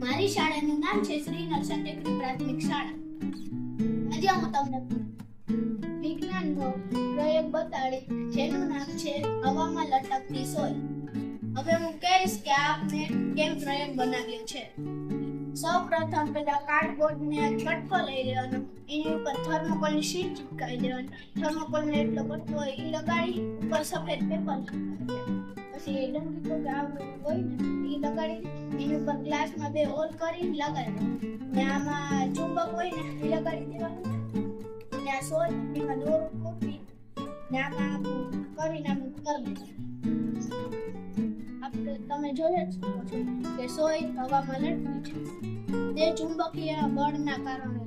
મારી શાળાનું નામ છે શ્રી નરસન ટેકરી પ્રાથમિક શાળા. આજે હું તમને વિજ્ઞાનનો પ્રયોગ બતાડી, જેનું નામ છે હવામાં લટકતી સોય. હવે હું કહીશ કે આપને કેમ પ્રયોગ બનાવ્યો છે. સૌ પ્રથમ પેલા કાર્ડબોર્ડ ને છટકો લઈ લેવાનો. એની ઉપર થર્મોકોલ શીટ ચીપકાવી દેવાની. થર્મોકોલને એટલો બધો એ લગાડી, ઉપર સફેદ પેપર પછી ડંકી તો આવડું હોય ને એ લગાડી એની ઉપર ગ્લાસમાં બે હોલ કરીને લગાડી. ને આમાં ચુંબક હોય ને, એ લગાડી દેવાનું. ને આ સોય એમાં દોરું કોપી ને આમાં કરીને આમ કરી દેવાનું. આપણે તમે જોઈ જ છો કે સોય હવામાં લટકી છે. તે ચુંબકીય બળના કારણે